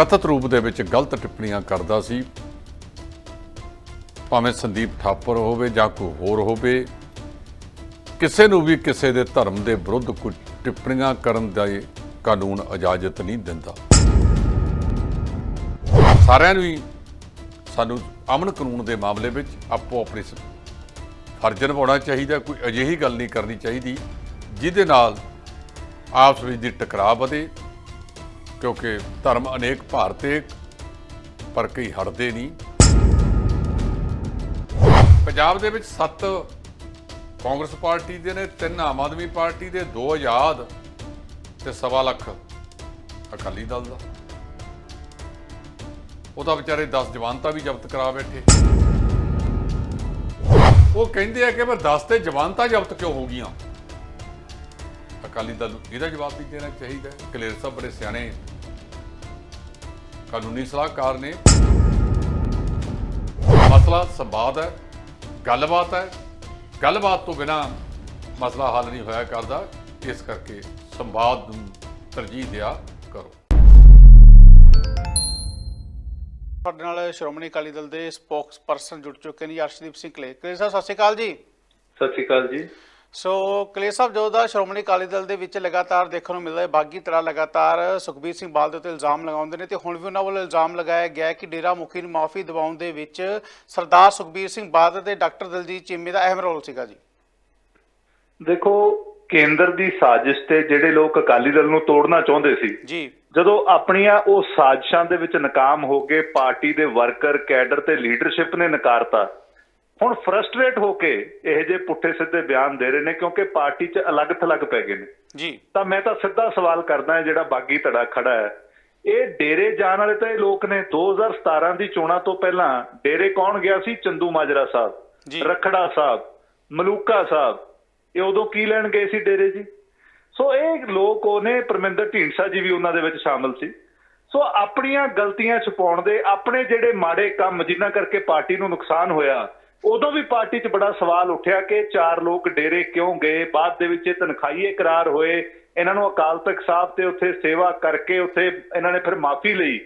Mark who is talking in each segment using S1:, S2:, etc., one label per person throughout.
S1: ਕਥਿਤ ਰੂਪ ਦੇ ਵਿੱਚ ਗਲਤ ਟਿੱਪਣੀਆਂ ਕਰਦਾ ਸੀ। ਭਾਵੇਂ ਸੰਦੀਪ ਥਾਪਰ ਹੋਵੇ ਜਾਂ ਕੋਈ ਹੋਰ ਹੋਵੇ, ਕਿਸੇ ਨੂੰ ਵੀ ਕਿਸੇ ਦੇ ਧਰਮ ਦੇ ਵਿਰੁੱਧ ਕੋਈ ਟਿੱਪਣੀਆਂ ਕਰਨ ਦਾ ਕਾਨੂੰਨ ਇਜਾਜ਼ਤ ਨਹੀਂ ਦਿੰਦਾ। ਸਾਰਿਆਂ ਨੂੰ ਹੀ ਸਾਨੂੰ ਅਮਨ ਕਾਨੂੰਨ ਦੇ ਮਾਮਲੇ ਵਿੱਚ ਆਪੋ ਆਪਣੀ ਫਰਜ਼ ਨਿਭਾਉਣਾ ਚਾਹੀਦਾ, ਕੋਈ ਅਜਿਹੀ ਗੱਲ ਨਹੀਂ ਕਰਨੀ ਚਾਹੀਦੀ, ਜਿਹਦੇ ਨਾਲ ਆਪਸ ਵਿੱਚ ਦੀ ਟਕਰਾਅ ਵਧੇ। ਕਿਉਂਕਿ ਧਰਮ ਅਨੇਕ ਭਾਰਤੇ ਪਰ ਕਈ ਹਟਦੇ ਨਹੀਂ। ਪੰਜਾਬ ਦੇ ਵਿੱਚ ਸੱਤ ਕਾਂਗਰਸ ਪਾਰਟੀ ਦੇ ਨੇ, ਤਿੰਨ ਆਮ ਆਦਮੀ ਪਾਰਟੀ ਦੇ, ਦੋ ਆਜ਼ਾਦ ਤੇ ਸਵਾ ਲੱਖ ਅਕਾਲੀ ਦਲ ਦਾ। ਉਹਦਾ ਵਿਚਾਰੇ 10 ਜਵਾਨਤਾ ਵੀ ਜ਼ਬਤ ਕਰਾ ਬੈਠੇ। ਉਹ ਕਹਿੰਦੇ ਆ ਕਿ ਪਰ 10 ਤੇ ਜਵਾਨਤਾ ਜ਼ਬਤ ਕਿਉਂ ਹੋ ਗਈਆਂ? ਅਕਾਲੀ ਦਲ ਨੂੰ ਇਹਦਾ ਜਵਾਬ ਵੀ ਦੇਣਾ ਚਾਹੀਦਾ। ਕਲੇਰ ਸਾਹਿਬ ਬੜੇ ਸਿਆਣੇ ਕਾਨੂੰਨੀ ਸਲਾਹਕਾਰ ਨੇ। ਮਸਲਾ ਸੰਵਾਦ ਹੈ ਗੱਲਬਾਤ ਹੈ। ਗੱਲਬਾਤ ਤੋਂ ਬਿਨਾ ਮਸਲਾ ਹੱਲ ਨਹੀਂ ਹੋਇਆ ਕਰਦਾ। ਇਸ ਕਰਕੇ ਸੰਵਾਦ ਨੂੰ ਤਰਜੀਹ ਦਿਆ ਕਰੋ।
S2: ਸਾਡੇ ਨਾਲ ਸ਼੍ਰੋਮਣੀ ਅਕਾਲੀ ਦਲ ਦੇ ਸਪੋਕਸ ਪਰਸਨ ਜੁੜ ਚੁੱਕੇ ਨੇ ਅਰਸ਼ਦੀਪ ਸਿੰਘ ਕਲੇ ਕਲੇ ਸਾਹਿਬ ਸਤਿ ਸ਼੍ਰੀ ਅਕਾਲ ਜੀ।
S3: ਸਤਿ ਸ਼੍ਰੀ ਅਕਾਲ ਜੀ।
S2: ਸੋ ਕਲੇ ਸਾਹਿਬ ਜੋ ਦਾ ਸ਼੍ਰੋਮਣੀ ਅਕਾਲੀ ਦਲ ਦੇ ਵਿੱਚ ਲਗਾਤਾਰ ਦੇਖਣ ਨੂੰ ਮਿਲਦਾ ਹੈ ਬਾਗੀ ਤਰ੍ਹਾਂ ਲਗਾਤਾਰ ਸੁਖਬੀਰ ਸਿੰਘ ਬਾਦਲ ਦੇ ਉੱਤੇ ਇਲਜ਼ਾਮ ਲਗਾਉਂਦੇ ਨੇ ਤੇ ਹੁਣ ਵੀ ਉਹਨਾਂ ਵੱਲੋਂ ਇਲਜ਼ਾਮ ਲਗਾਇਆ ਗਿਆ ਕਿ ਡੇਰਾ ਮੁਖੀ ਨੂੰ ਮਾਫੀ ਦਿਵਾਉਣ ਦੇ ਵਿੱਚ ਸਰਦਾਰ ਸੁਖਬੀਰ ਸਿੰਘ ਬਾਦਲ ਤੇ ਡਾਕਟਰ ਦਲਜੀਤ ਚੀਮੇ ਦਾ ਅਹਿਮ ਰੋਲ ਸੀਗਾ ਜੀ।
S3: ਦੇਖੋ ਕੇਂਦਰ ਦੀ ਸਾਜ਼ਿਸ਼ ਤੇ ਜਿਹੜੇ ਲੋਕ ਅਕਾਲੀ ਦਲ ਨੂੰ ਤੋੜਨਾ ਚਾਹੁੰਦੇ ਸੀ
S2: ਜੀ।
S3: ਜਦੋਂ ਆਪਣੀਆਂ ਉਹ ਸਾਜ਼ਿਸ਼ਾਂ ਦੇ ਵਿੱਚ ਨਾਕਾਮ ਹੋ ਗਏ ਪਾਰਟੀ ਦੇ ਵਰਕਰ ਕੈਡਰ ਤੇ ਲੀਡਰਸ਼ਿਪ ਨੇ ਨਕਾਰਤਾ ਹੁਣ ਫਰਸਟ੍ਰੇਟ ਹੋ ਕੇ ਇਹ ਜੇ ਪੁੱਠੇ ਸਿੱਧੇ ਬਿਆਨ ਦੇ ਰਹੇ ਨੇ ਕਿਉਂਕਿ ਪਾਰਟੀ 'ਚ ਅਲੱਗ ਥਲੱਗ ਪੈ ਗਏ ਨੇ।
S2: ਜੀ।
S3: ਤਾਂ ਮੈਂ ਤਾਂ ਸਿੱਧਾ ਸਵਾਲ ਕਰਦਾ ਜਿਹੜਾ ਬਾਗੀ ਧੜਾ ਖੜਾ ਹੈ। ਇਹ ਡੇਰੇ ਜਾਣ ਵਾਲੇ ਤਾਂ ਇਹ ਲੋਕ ਨੇ 2017 ਦੀ ਚੋਣਾਂ ਤੋਂ ਪਹਿਲਾਂ ਡੇਰੇ ਕੌਣ ਗਿਆ ਸੀ? ਚੰਦੂ ਮਾਜਰਾ। ਸਾਹਿਬ ਰਖੜਾ ਸਾਹਿਬ ਮਲੂਕਾ ਸਾਹਿਬ। ਇਹ ਉਦੋਂ ਕੀ ਲੈਣ ਗਏ ਸੀ ਡੇਰੇ ਜੀ? ਸੋ ਇਹ ਲੋਕ ਉਹਨੇ ਪਰਮਿੰਦਰ ਢੀਂਡਸਾ ਜੀ ਵੀ ਉਹਨਾਂ ਦੇ ਵਿੱਚ ਸ਼ਾਮਲ ਸੀ। ਸੋ ਆਪਣੀਆਂ ਗਲਤੀਆਂ ਛੁਪਾਉਣ ਦੇ ਆਪਣੇ ਜਿਹੜੇ ਮਾੜੇ ਕੰਮ ਜਿਨ੍ਹਾਂ ਕਰਕੇ ਪਾਰਟੀ ਨੂੰ ਨੁਕਸਾਨ ਹੋਇਆ ਉਦੋਂ ਵੀ ਪਾਰਟੀ 'ਚ ਬੜਾ ਸਵਾਲ ਉੱਠਿਆ ਕਿ ਚਾਰ ਲੋਕ ਡੇਰੇ ਕਿਉਂ ਗਏ? ਬਾਅਦ ਦੇ ਵਿੱਚ ਇਹ ਤਨਖਾਹੀਏ ਇਕਰਾਰ ਹੋਏ। ਇਹਨਾਂ ਨੂੰ ਅਕਾਲ ਤਖਤ ਸਾਹਿਬ ਤੇ ਉੱਥੇ ਸੇਵਾ ਕਰਕੇ ਉੱਥੇ ਇਹਨਾਂ ਨੇ ਫਿਰ ਮਾਫੀ ਲਈ।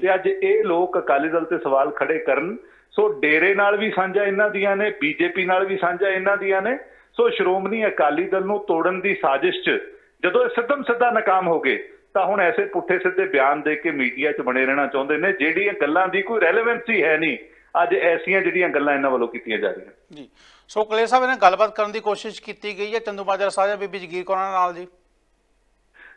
S3: ਤੇ ਅੱਜ ਇਹ ਲੋਕ ਅਕਾਲੀ ਦਲ ਤੇ ਸਵਾਲ ਖੜੇ ਕਰਨ। ਸੋ ਡੇਰੇ ਨਾਲ ਵੀ ਸਾਂਝਾ ਇਹਨਾਂ ਦੀਆਂ ਨੇ ਬੀਜੇਪੀ ਨਾਲ ਵੀ ਸਾਂਝਾ ਇਹਨਾਂ ਦੀਆਂ ਨੇ। ਸੋ ਸ਼੍ਰੋਮਣੀ ਅਕਾਲੀ ਦਲ ਨੂੰ ਤੋੜਨ ਦੀ ਸਾਜ਼ਿਸ਼ 'ਚ ਜਦੋਂ ਇਹ ਸਿੱਧਮ ਸਿੱਧਾ ਨਾਕਾਮ ਹੋ ਗਏ ਤਾਂ ਹੁਣ ਐਸੇ ਪੁੱਠੇ ਸਿੱਧੇ ਬਿਆਨ ਦੇ ਕੇ ਮੀਡੀਆ 'ਚ ਬਣੇ ਰਹਿਣਾ ਚਾਹੁੰਦੇ ਨੇ। ਜਿਹੜੀਆਂ ਗੱਲਾਂ ਦੀ ਕੋਈ ਰੈਲੇਵੈਂਸੀ ਹੈ ਨਹੀਂ। ਅੱਜ ਐਸੀਆਂ ਜਿਹੜੀਆਂ ਗੱਲਾਂ ਇਹਨਾਂ ਵੱਲੋਂ ਕੀਤੀਆਂ ਜਾ ਰਹੀਆਂ।
S2: ਜੀ। ਸੋ ਕਲੇ ਸਾਹਿਬ ਇਹਨਾਂ ਗੱਲਬਾਤ ਕਰਨ ਦੀ ਕੋਸ਼ਿਸ਼ ਕੀਤੀ ਗਈ ਹੈ ਚੰਦੂ ਮਾਜਰਾ ਸਾਹਿਬ ਬੀਬੀ ਜਗੀਰ ਕੌਰਾਂ ਨਾਲ ਜੀ?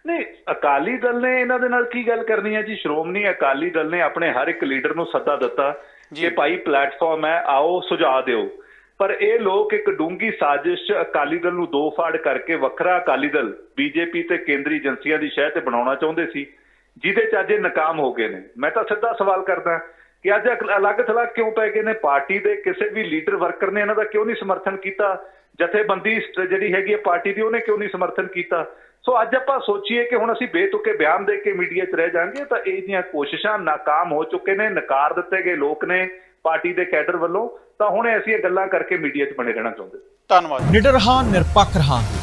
S3: ਨਹੀਂ ਅਕਾਲੀ ਦਲ ਨੇ ਇਹਨਾਂ ਦੇ ਨਾਲ ਕੀ ਗੱਲ ਕਰਨੀ ਹੈ ਜੀ? ਸ਼੍ਰੋਮਣੀ ਅਕਾਲੀ ਦਲ ਨੇ ਆਪਣੇ ਹਰ ਇੱਕ ਲੀਡਰ ਨੂੰ ਸੱਦਾ ਦਿੱਤਾ। ਕਿ ਭਾਈ ਪਲੇਟਫਾਰਮ ਹੈ ਆਓ ਸੁਝਾਅ ਦਿਓ। ਪਰ ਇਹ ਲੋਕ ਇੱਕ ਡੂੰਗੀ ਸਾਜ਼ਿਸ਼ 'ਚ ਅਕਾਲੀ ਦਲ ਨੂੰ ਦੋ ਫਾੜ ਕਰਕੇ ਵੱਖਰਾ ਅਕਾਲੀ ਦਲ ਬੀਜੇਪੀ ਤੇ ਕੇਂਦਰੀ ਏਜੰਸੀਆਂ ਦੀ ਸ਼ਹਿ ਤੇ ਬਣਾਉਣਾ ਚਾਹੁੰਦੇ ਸੀ ਜਿਹਦੇ 'ਚ ਅੱਜ ਇਹ ਨਾਕਾਮ ਹੋ ਗਏ ਨੇ। ਮੈਂ ਤਾਂ ਸਿੱਧਾ ਸਵਾਲ ਕਰਦਾ ਕਿ ਅੱਜ ਅਲੱਗ ਥਲੱਗ ਕਿਉਂ ਪੈ ਗਏ ਨੇ? ਪਾਰਟੀ ਦੇ ਕਿਸੇ ਵੀ ਲੀਡਰ ਵਰਕਰ ਨੇ ਇਹਨਾਂ ਦਾ ਕਿਉਂ ਨਹੀਂ ਸਮਰਥਨ ਕੀਤਾ? ਜਥੇਬੰਦੀ ਜਿਹੜੀ ਹੈਗੀ ਹੈ ਪਾਰਟੀ ਦੀ ਉਹਨੇ ਕਿਉਂ ਨਹੀਂ ਸਮਰਥਨ ਕੀਤਾ? ਸੋ ਅੱਜ ਆਪਾਂ ਸੋਚੀਏ ਕਿ ਹੁਣ ਅਸੀਂ ਬੇਤੁਕੇ ਬਿਆਨ ਦੇ ਕੇ ਮੀਡੀਆ 'ਚ ਰਹਿ ਜਾਾਂਗੇ ਤਾਂ ਇਹ ਜੀਆਂ ਕੋਸ਼ਿਸ਼ਾਂ ਨਾਕਾਮ ਹੋ ਚੁੱਕੇ ਨੇ ਨਕਾਰ ਦਿੱਤੇ ਗਏ ਲੋਕ ਨੇ ਪਾਰਟੀ ਦੇ ਕੈਡਰ ਵੱਲੋਂ ਤਾਂ ਹੁਣ ਐਸੀਆਂ ਗੱਲਾਂ ਕਰਕੇ ਮੀਡੀਆ 'ਚ ਬਣੇ ਰਹਿਣਾ ਚਾਹੁੰਦੇ
S2: ਧੰਨਵਾਦ।
S4: ਨਿਡਰ ਹਾਂ ਨਿਰਪੱਖ ਰਹਾਂਗੇ।